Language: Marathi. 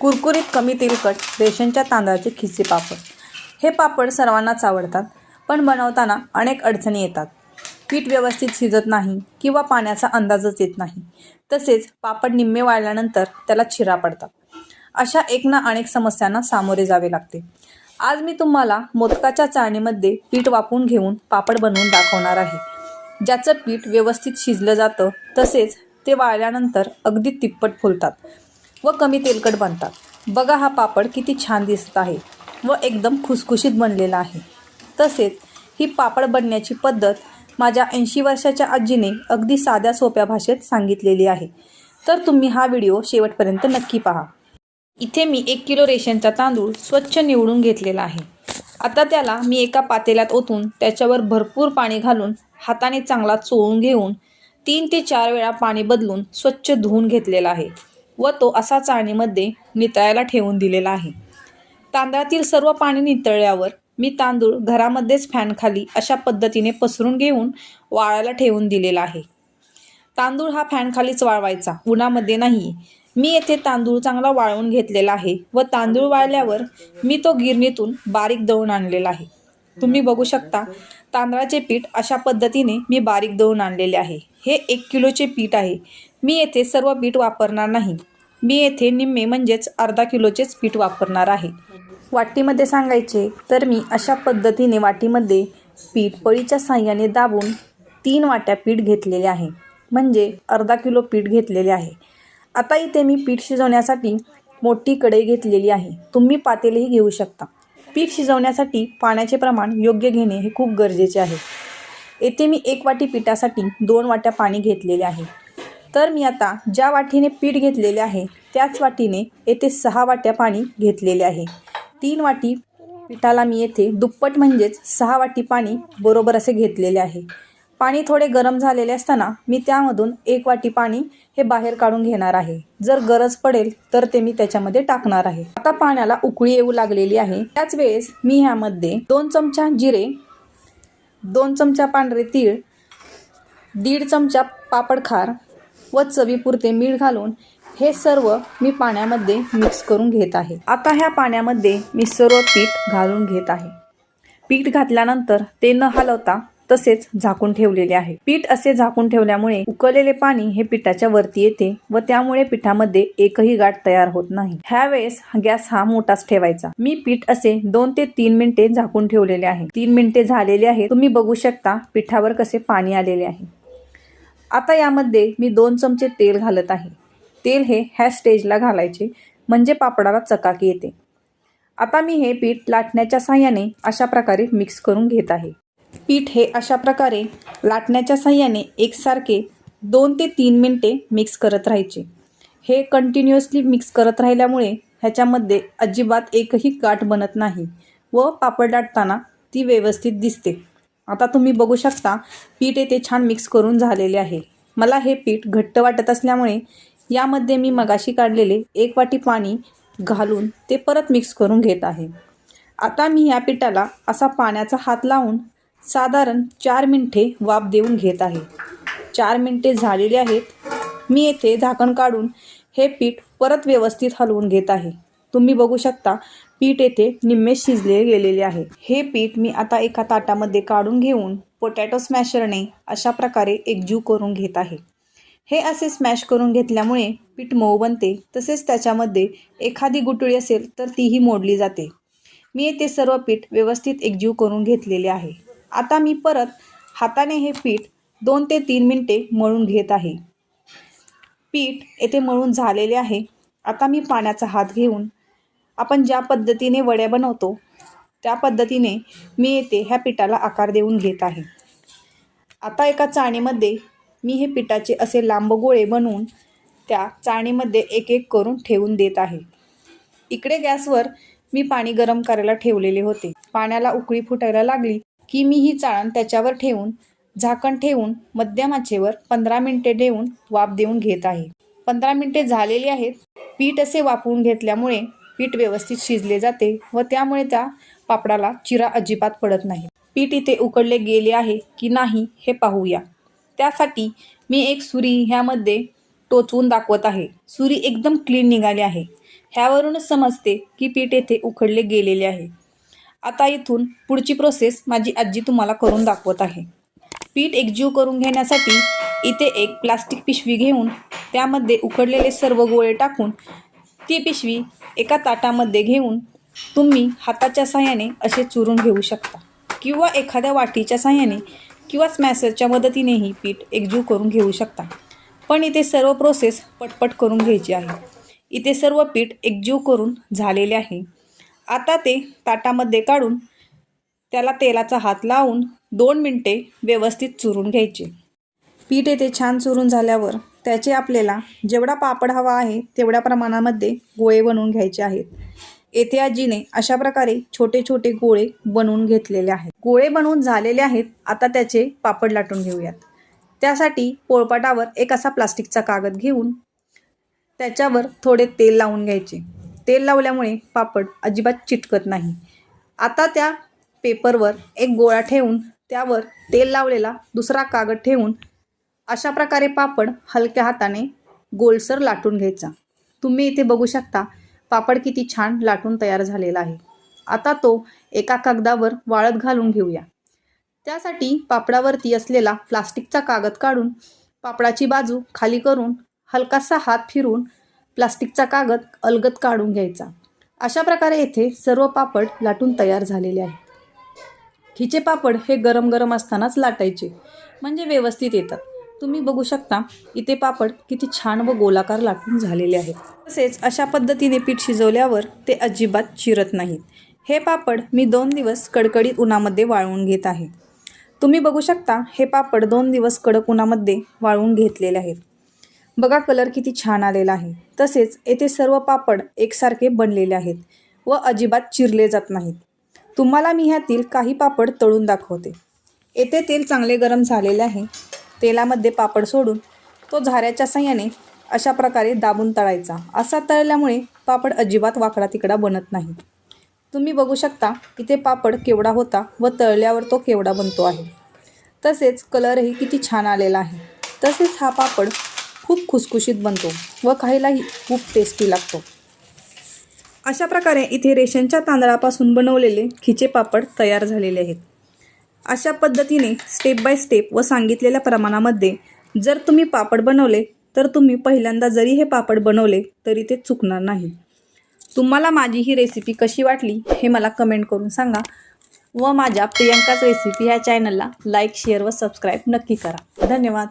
कुरकुरीत कमी तेलकट रेशनच्या तांदळाचे खिचे पापड. हे पापड सर्वांनाच आवडतात पण बनवताना अनेक अडचणी येतात. पीठ व्यवस्थित शिजत नाही किंवा पाण्याचा अंदाजच येत नाही. तसेच पापड निम्मे वाळल्यानंतर त्याला चिरा पडतात. अशा एक ना अनेक समस्यांना सामोरे जावे लागते. आज मी तुम्हाला मोदकाच्या चाळणीमध्ये पीठ वापरून घेऊन पापड बनवून दाखवणार आहे. ज्याचं पीठ व्यवस्थित शिजलं जातं तसेच ते वाळल्यानंतर अगदी तिप्पट फुलतात. व कमी तेलकट बनतात. बघा हा पापड किती छान दिसत आहे व एकदम खुसखुशीत बनलेला आहे. तसेच ही पापड बनण्याची पद्धत माझ्या ऐंशी वर्षाच्या आजीने अगदी साध्या सोप्या भाषेत सांगितलेली आहे. तर तुम्ही हा व्हिडिओ शेवटपर्यंत नक्की पहा. इथे मी एक किलो रेशनचा तांदूळ स्वच्छ निवडून घेतलेला आहे. आता त्याला मी एका पातेल्यात ओतून त्याच्यावर भरपूर पाणी घालून हाताने चांगला चोळून घेऊन तीन ते चार वेळा पाणी बदलून स्वच्छ धुवून घेतलेला आहे. व तो असा चाळणीमध्ये नितळायला ठेवून दिलेला आहे. तांदळातील सर्व पाणी नितळल्यावर मी तांदूळ घरामध्येच फॅनखाली अशा पद्धतीने पसरून घेऊन वाळायला ठेवून दिलेला आहे. तांदूळ हा फॅनखालीच वाळवायचा उन्हामध्ये नाही मी येथे तांदूळ चांगला वाळवून घेतलेला आहे व तांदूळ वाळल्यावर मी तो गिरणीतून बारीक दळून आणलेला आहे. तुम्ही बघू शकता तांदळाचे पीठ अशा पद्धतीने मी बारीक दळून आणलेले आहे. हे एक किलोचे पीठ आहे. मी येथे सर्व पीठ वापरणार नाही. मी येथे निम्मे म्हणजेच अर्धा किलोचेच पीठ वापरणार आहे. वाटीमध्ये सांगायचे तर मी अशा पद्धतीने वाटीमध्ये पीठ पळीच्या साह्याने दाबून तीन वाट्या पीठ घेतलेले आहे. म्हणजे अर्धा किलो पीठ घेतलेले आहे. आता इथे मी पीठ शिजवण्यासाठी मोठी कढई घेतलेली आहे. तुम्ही पातेलही घेऊ शकता. पीठ शिजवण्यासाठी पाण्याचे प्रमाण योग्य घेणे हे खूप गरजेचे आहे. येथे मी एक वाटी पिठासाठी दोन वाट्या पाणी घेतलेले आहे. तर मी आता ज्या वाटीने पीठ घेतलेले आहे त्याच वाटीने येथे सहा वाट्या पाणी घेतलेले आहे. तीन वाटी पिठाला मी येथे दुप्पट म्हणजेच सहा वाटी पाणी बरोबर असे घेतलेले आहे. पाणी थोडे गरम झालेले असताना मी त्यामधून एक वाटी पाणी हे बाहेर काढून घेणार आहे. जर गरज पडेल तर ते मी त्याच्यामध्ये टाकणार आहे. आता पाण्याला उकळी येऊ लागलेली आहे. त्याच वेळेस मी ह्यामध्ये दोन चमचा जिरे दोन चमचा पांढरे तीळ दीड चमचा पापड खार व चवीपुरते मीठ घालून हे सर्व मी पाण्यामध्ये मिक्स करून घेत आहे. आता ह्या पाण्यामध्ये मी सर्व पीठ घालून घेत आहे. पीठ घातल्यानंतर ते न हलवता तसेच झाकून ठेवलेले आहे. पीठ असे झाकून ठेवल्यामुळे उकळलेले पाणी हे पिठाच्या वरती येते व त्यामुळे पिठामध्ये एकही गाठ तयार होत नाही. ह्या वेळेस गॅस हा मोठाच ठेवायचा. मी पीठ असे दोन ते तीन मिनिटे झाकून ठेवलेले आहे. तीन मिनिटे झालेले आहे तुम्ही बघू शकता पिठावर कसे पाणी आलेले आहे. आता यामध्ये मी दोन चमचे तेल घालत आहे. तेल हे ह्या स्टेजला घालायचे म्हणजे पापडाला चकाकी येते. आता मी हे पीठ लाटण्याच्या साह्याने अशा प्रकारे मिक्स करून घेत आहे. पीठ हे अशा प्रकारे लाटण्याच्या साह्याने एकसारखे दोन ते तीन मिनटे मिक्स करत राहायचे. हे कंटिन्युअसली मिक्स करत राहिल्यामुळे ह्याच्यामध्ये अजिबात एकही गाठ बनत नाही व पापड लाटताना ती व्यवस्थित दिसते. आता तुम्ही बघू शकता पीठ येथे छान मिक्स करून झालेले आहे. मला हे पीठ घट्ट वाटत असल्यामुळे यामध्ये मी मगाशी काढलेले एक वाटी पाणी घालून ते परत मिक्स करून घेत आहे. आता मी या पिठाला असा पाण्याचा हात लावून साधारण चार मिनटे वाफ देऊन घेत आहे. चार मिनटे झालेली आहेत. मी येथे झाकण काढून हे पीठ परत व्यवस्थित हलवून घेत आहे. तुम्ही बघू शकता पीठ येथे निम्मे शिजले गेलेले आहे. हे पीठ मी आता एका ताटामध्ये काढून घेऊन पोटॅटो स्मॅशरने अशा प्रकारे एकजीव करून घेत आहे. हे असे स्मॅश करून घेतल्यामुळे पीठ मऊ बनते. तसेच त्याच्यामध्ये एखादी गुटळी असेल तर तीही मोडली जाते. मी येथे सर्व पीठ व्यवस्थित एकजीव करून घेतलेले आहे. आता मी परत हाताने हे पीठ दोन ते तीन मिनटे मळून घेत आहे. पीठ येथे मळून झालेले आहे. आता मी पाण्याचा हात घेऊन आपण ज्या पद्धतीने वड्या बनवतो त्या पद्धतीने मी येथे ह्या पिठाला आकार देऊन घेत आहे. आता एका चाणीमध्ये मी हे पिठाचे असे लांब गोळे बनवून त्या चाळणीमध्ये एक एक करून ठेवून देत आहे. इकडे गॅसवर मी पाणी गरम करायला ठेवलेले होते. पाण्याला उकळी फुटायला लागली. की मी ही चाळण त्याच्यावर ठेवून झाकण ठेवून मध्यम आचेवर पंधरा मिनटे ठेवून वाफ देऊन घेत आहे. पंधरा मिनटे झालेली आहेत. पीठ असे वाफवून घेतल्यामुळे पीठ व्यवस्थित शिजले जाते व त्यामुळे त्या पापडाला चिरा अजिबात पडत नाही. पीठ इथे उकडले गेले आहे की नाही हे पाहूया. त्यासाठी मी एक सुरी ह्यामध्ये टोचवून दाखवत आहे. सुरी एकदम क्लीन निघाली आहे. ह्यावरूनच समजते की पीठ येथे उकडले गेलेले आहे. आता इथून पुढची प्रोसेस माझी आजी तुम्हाला करून दाखवत आहे. पीठ एकजीव करून घेण्यासाठी इथे एक प्लास्टिक पिशवी घेऊन त्यामध्ये उकडलेले सर्व गोळे टाकून ती पिशवी एका ताटामध्ये घेऊन तुम्ही हाताच्या साहाय्याने असे चुरून घेऊ शकता किंवा एखाद्या वाटीच्या साहाय्याने किंवा स्मॅसरच्या मदतीनेही पीठ एकजीव करून घेऊ शकता. पण इथे सर्व प्रोसेस पटपट करून घ्यायची आहे. इथे सर्व पीठ एकजीव करून झालेले आहे. आता ते ताटामध्ये काढून त्याला तेलाचा हात लावून दोन मिनटे व्यवस्थित चुरून घ्यायचे. पीठ येथे छान चुरून झाल्यावर त्याचे आपल्याला जेवढा पापड हवा आहे तेवढ्या प्रमाणामध्ये गोळे बनवून घ्यायचे आहेत. येथे आजीने अशा प्रकारे छोटे छोटे गोळे बनवून घेतलेले आहेत. गोळे बनवून झालेले आहेत. आता त्याचे पापड लाटून घेऊयात. त्यासाठी पोळपाटावर एक असा प्लास्टिकचा कागद घेऊन त्याच्यावर थोडे तेल लावून घ्यायचे. तेल लावल्यामुळे पापड अजिबात चिटकत नाही. आता त्या पेपरवर एक गोळा ठेवून त्यावर तेल लावलेला दुसरा कागद ठेवून अशा प्रकारे पापड हलक्या हाताने गोलसर लाटून घ्यायचा. तुम्ही इथे बघू शकता पापड किती छान लाटून तयार झालेला आहे. आता तो एका कागदावर वाळत घालून घेऊया. त्यासाठी पापडावरती असलेला प्लास्टिकचा कागद काढून पापडाची बाजू खाली करून हलकासा हात फिरून प्लास्टिकचा कागद अलगद काढून घ्यायचा. अशा प्रकारे येथे सर्व पापड लाटून तयार झालेले आहेत. खिचे पापड हे गरम गरम असतानाच लाटायचे म्हणजे व्यवस्थित येतात. तुम्ही बघू शकता इथे पापड किती छान व गोलाकार लाटून झालेले आहेत. तसेच अशा पद्धतीने पीठ शिजवल्यावर ते अजिबात चिरत नाहीत. हे पापड मी दोन दिवस कडकडीत उन्हामध्ये वाळवून घेत आहे. तुम्ही बघू शकता हे पापड दोन दिवस कडक उन्हामध्ये वाळवून घेतलेले आहेत. बघा कलर किती छान आलेला आहे. तसेच येथे सर्व पापड एकसारखे बनलेले आहेत व अजिबात चिरले जात नाहीत. तुम्हाला मी ह्यातील काही पापड तळून दाखवते. येथे तेल चांगले गरम झालेले आहे. तेलामध्ये पापड सोडून तो झाऱ्याच्या साह्याने अशा प्रकारे दाबून तळायचा. असा तळल्यामुळे पापड अजिबात वाकडा तिकडा बनत नाही. तुम्ही बघू शकता इथे पापड केवढा होता व तळल्यावर तो केवढा बनतो आहे. तसेच कलरही किती छान आलेला आहे. तसेच हा पापड खूप खुसखुशीत बनतो व खायलाही खूप टेस्टी लागतो. अशा प्रकारे इथे रेशनच्या तांदळापासून बनवलेले खिचे पापड तयार झालेले आहेत. अशा पद्धतीने स्टेप बाय स्टेप व सांगितलेल्या प्रमाणामध्ये जर तुम्ही पापड बनवले तर तुम्ही पहिल्यांदा जरी हे पापड बनवले तरी ते चुकणार नाही. तुम्हाला माझी ही रेसिपी कशी वाटली हे मला कमेंट करून सांगा. व माझ्या प्रियंकाच रेसिपी ह्या चॅनलला लाईक शेअर व सबस्क्राईब नक्की करा. धन्यवाद.